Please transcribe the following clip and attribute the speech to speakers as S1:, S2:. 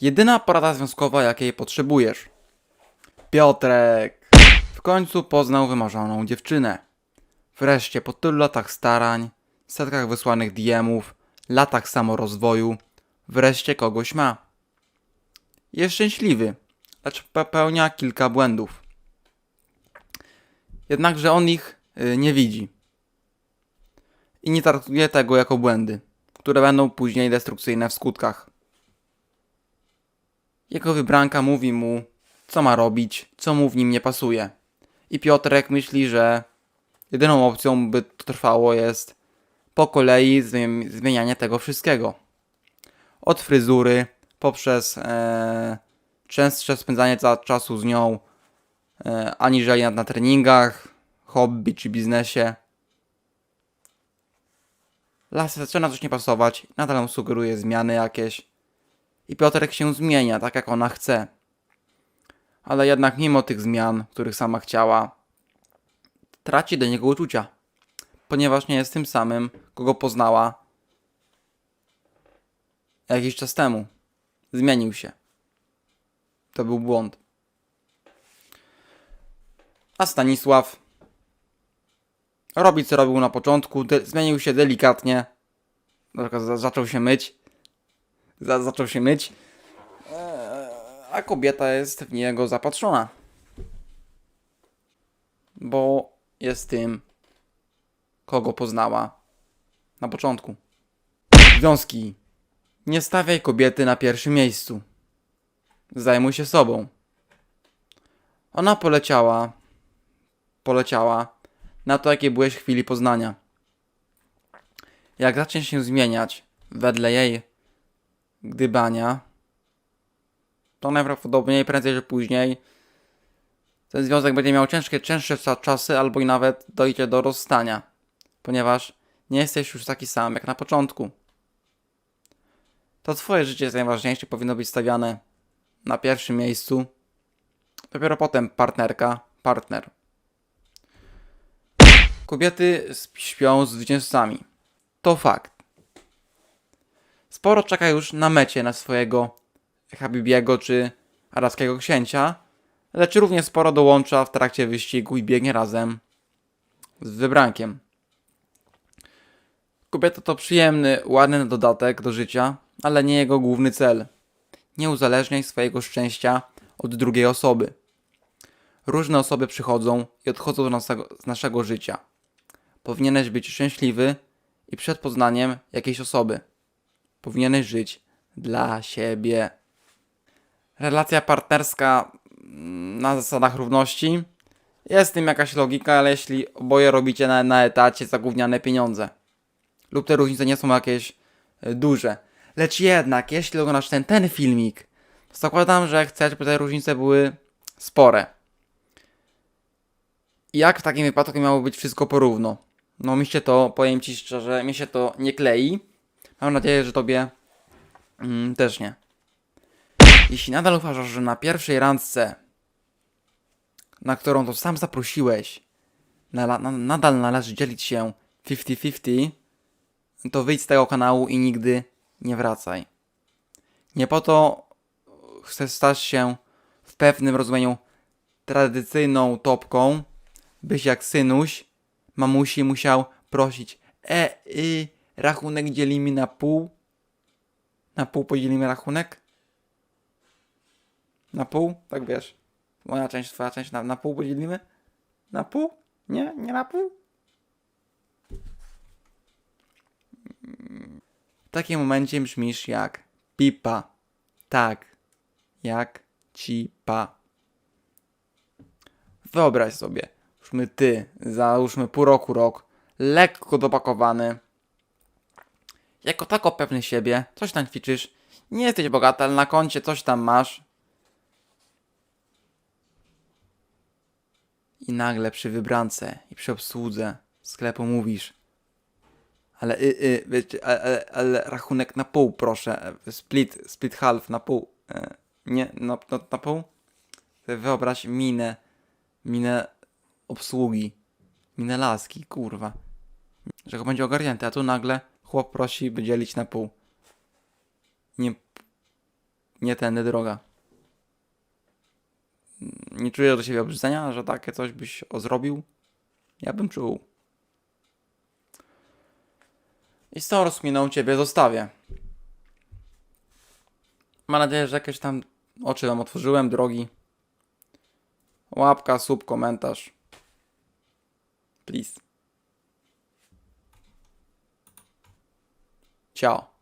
S1: Jedyna porada związkowa, jakiej potrzebujesz. Piotrek w końcu poznał wymarzoną dziewczynę. Wreszcie po tylu latach starań, setkach wysłanych DM-ów, latach samorozwoju, wreszcie kogoś ma. Jest szczęśliwy, lecz popełnia kilka błędów. Jednakże on ich y, nie widzi. I nie traktuje tego jako błędy, które będą później destrukcyjne w skutkach. Jego wybranka mówi mu, co ma robić, co mu w nim nie pasuje. I Piotrek myśli, że jedyną opcją, by to trwało, jest po kolei zmi- zmienianie tego wszystkiego. Od fryzury, poprzez e, częstsze spędzanie czasu z nią, e, aniżeli na, na treningach, hobby czy biznesie. Lasy zaczyna coś nie pasować, nadal sugeruje zmiany jakieś. I Piotrek się zmienia, tak jak ona chce. Ale jednak mimo tych zmian, których sama chciała, traci do niego uczucia. Ponieważ nie jest tym samym, kogo poznała jakiś czas temu. Zmienił się. To był błąd. A Stanisław robi co robił na początku, zmienił się delikatnie. Na przykład za- zaczął się myć. Za- zaczął się myć. Eee, a kobieta jest w niego zapatrzona. Bo jest tym, kogo poznała na początku. Związki. Nie stawiaj kobiety na pierwszym miejscu. Zajmuj się sobą. Ona poleciała, poleciała na to, jakie byłeś w chwili poznania. Jak zaczniesz się zmieniać wedle jej gdybania, to najprawdopodobniej prędzej czy później ten związek będzie miał ciężkie, cięższe cza- czasy, albo i nawet dojdzie do rozstania, ponieważ nie jesteś już taki sam jak na początku. To twoje życie jest najważniejsze, powinno być stawiane na pierwszym miejscu. Dopiero potem partnerka, partner. Kobiety śpią z zwycięzcami. To fakt. Sporo czeka już na mecie na swojego Habibiego czy arabskiego księcia, lecz równie sporo dołącza w trakcie wyścigu i biegnie razem z wybrankiem. Kobieta to przyjemny, ładny dodatek do życia, ale nie jego główny cel. Nie uzależniaj swojego szczęścia od drugiej osoby. Różne osoby przychodzą i odchodzą z naszego życia. Powinieneś być szczęśliwy i przed poznaniem jakiejś osoby. Powinieneś żyć dla siebie. Relacja partnerska mm, na zasadach równości. Jest w tym jakaś logika, ale jeśli oboje robicie na, na etacie za gówniane pieniądze lub te różnice nie są jakieś e, duże. Lecz jednak, jeśli oglądasz ten, ten filmik, to zakładam, że chcesz, by te różnice były spore. Jak w takim wypadku miało być wszystko porówno? No mi się to, powiem Ci szczerze, mi się to nie klei. Mam nadzieję, że Tobie mm, też nie. Jeśli nadal uważasz, że na pierwszej randce, na którą to sam zaprosiłeś, nala- na, nadal należy dzielić się 50-50, to wyjdź z tego kanału i nigdy nie wracaj. Nie po to chcesz stać się w pewnym rozumieniu tradycyjną topką, byś jak synuś mamusi musiał prosić e, y, rachunek dzielimy na pół. Na pół podzielimy rachunek? Na pół? Tak wiesz. Moja część, twoja część na, na pół podzielimy? Na pół? Nie? Nie na pół? W takim momencie brzmisz jak pipa. Tak. Jak cipa. Wyobraź sobie, załóżmy ty, załóżmy pół roku, rok, lekko dopakowany, jako tako pewny siebie, coś tam ćwiczysz, nie jesteś bogaty, ale na koncie coś tam masz. I nagle przy wybrance i przy obsłudze sklepu mówisz ale, y, y, wiecie, ale, ale, rachunek na pół, proszę. Split, split half na pół. E, nie, na, na, na pół? Wyobraź minę, minę obsługi, minę laski, kurwa. Że go będzie ogarnięty, a tu nagle chłop prosi, by dzielić na pół. Nie, nie tędy droga. Nie czuję do siebie obrzydzenia, że takie coś byś zrobił? Ja bym czuł. I z tą rozkminą ciebie zostawię. Mam nadzieję, że jakieś tam oczy wam otworzyłem, drogi. Łapka, sub, komentarz. Please. Tchau.